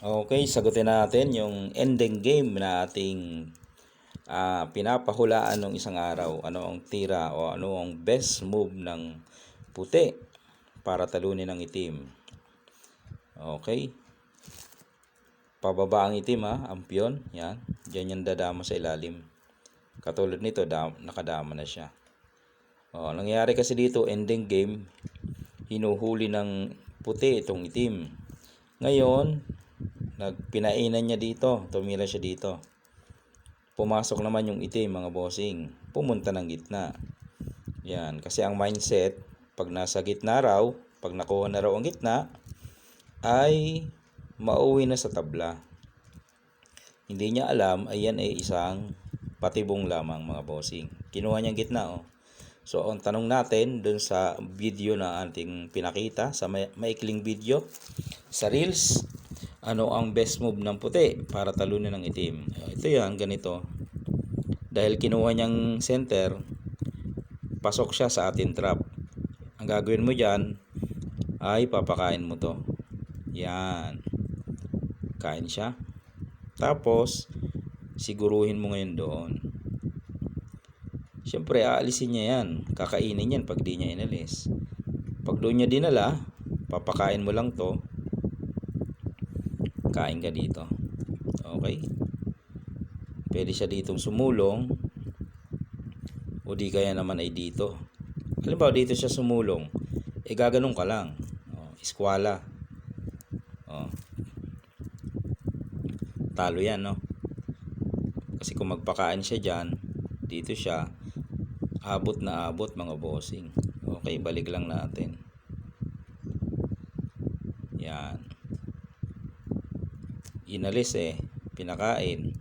Okay, sagutin natin yung ending game na ating ah, pinapahulaan ng isang araw. Ano ang tira o ano ang best move ng puti para talunin ng itim. Okay. Pababa ang itim ha, ang piyon. Yan. Diyan yung dadama sa ilalim. Katulad nito, da- nakadama na siya. O, nangyayari kasi dito, ending game, hinuhuli ng puti itong itim. Ngayon, nagpinainan niya dito, tumira siya dito. Pumasok naman yung itim mga bossing, pumunta ng gitna. Yan, kasi ang mindset, pag nasa gitna raw, pag nakuha na raw ang gitna, ay mauwi na sa tabla. Hindi niya alam, ayan ay isang patibong lamang mga bossing. Kinuha niyang gitna oh. So, ang tanong natin dun sa video na ating pinakita, sa may, maikling video, sa Reels, ano ang best move ng puti para talunin ng itim? Ito yan, ganito. Dahil kinuha niyang center, pasok siya sa ating trap. Ang gagawin mo dyan, ay papakain mo to. Yan. Kain siya. Tapos, siguruhin mo ngayon doon. Siyempre, aalisin niya yan. Kakainin yan pag di niya inalis. Pag doon niya dinala, papakain mo lang to. Kain ka dito. Okay? Pwede siya ditong sumulong. O di kaya naman ay dito. Halimbawa, dito siya sumulong. E gaganong ka lang. O, eskwala. O. Talo yan, no? Kasi kung magpakain siya dyan, dito siya, abot na abot mga bossing. Okay, balik lang natin. Yan. Inalis eh, pinakain.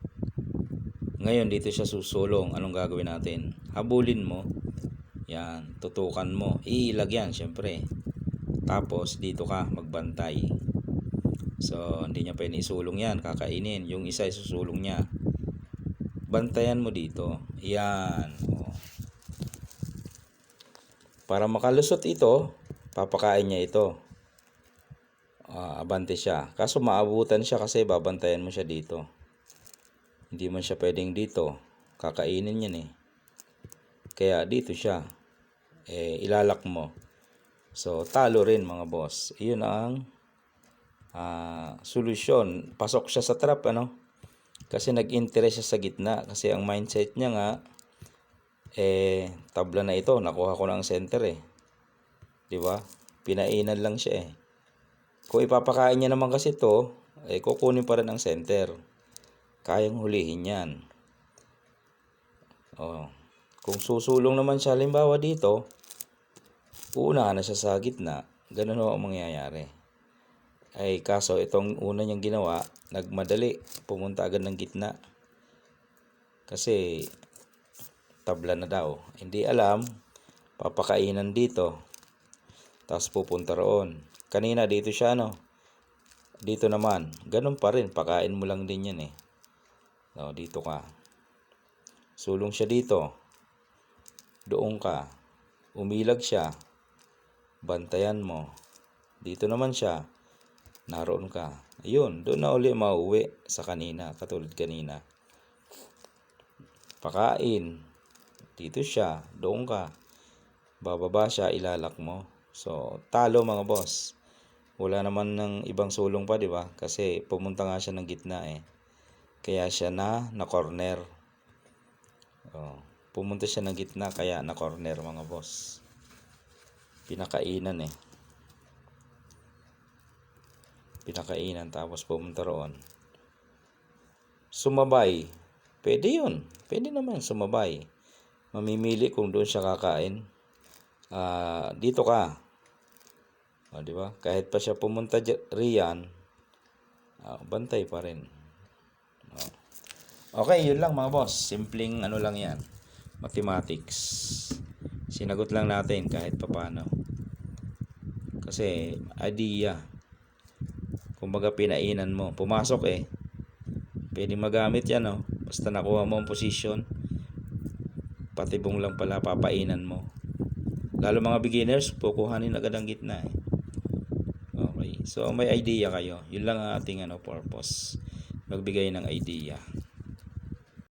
Ngayon dito siya susulong. Anong gagawin natin? Habulin mo. Yan, tutukan mo. Iilag yan, syempre. Tapos dito ka magbantay. So, hindi niya pwede isulong yan, kakainin. Yung isa isusulong niya. Bantayan mo dito. Yan. O. Para makalusot ito, papakain niya ito. Abante siya. Kaso maabutan siya kasi babantayan mo siya dito. Hindi man siya pwedeng dito. Kakainin yan eh. Kaya dito siya. Eh, ilalak mo. So, talo rin mga boss. Iyon ang ah, solusyon. Pasok siya sa trap, ano? Kasi nag-interest siya sa gitna. Kasi ang mindset niya nga, eh, tabla na ito. Nakuha ko na ang center eh. Ba? Pinainan lang siya eh. Kung ipapakain niya naman kasi to, eh, kukunin pa rin ang center. Kayang hulihin yan. Oh. Kung susulong naman siya, halimbawa dito, una na siya sa gitna, ganun ang mangyayari. Ay, kaso itong una niyang ginawa, nagmadali, pumunta agad ng gitna. Kasi, tabla na daw. Hindi alam, papakainan dito. Tapos pupunta roon. Kanina dito siya, no? Dito naman. Ganun pa rin. Pakain mo lang din yan, eh. No, dito ka. Sulong siya dito. Doon ka. Umilag siya. Bantayan mo. Dito naman siya. Naroon ka. Ayun, doon na uli mauwi sa kanina, katulad kanina. Pakain. Dito siya, doon ka. Bababa siya, ilalak mo. So, talo mga boss. Wala naman ng ibang sulong pa, di ba? Kasi pumunta nga siya ng gitna eh. Kaya siya na na corner. Oh, pumunta siya ng gitna kaya na corner mga boss. Pinakainan eh. Pinakainan tapos pumunta roon. Sumabay. Pwede yun. Pwede naman sumabay. Mamimili kung doon siya kakain. Ah, dito ka. O, di ba? Kahit pa siya pumunta riyan, ah, bantay pa rin. O. Okay, yun lang mga boss. Simpleng ano lang yan. Mathematics. Sinagot lang natin kahit papano. Kasi idea. Kumbaga pinainan mo. Pumasok eh. Pwede magamit yan oh. Basta nakuha mo ang position. Patibong lang pala papainan mo. Lalo mga beginners, pukuhanin agad ang gitna eh. So may idea kayo. Yun lang ang ating ano purpose. Magbigay ng idea.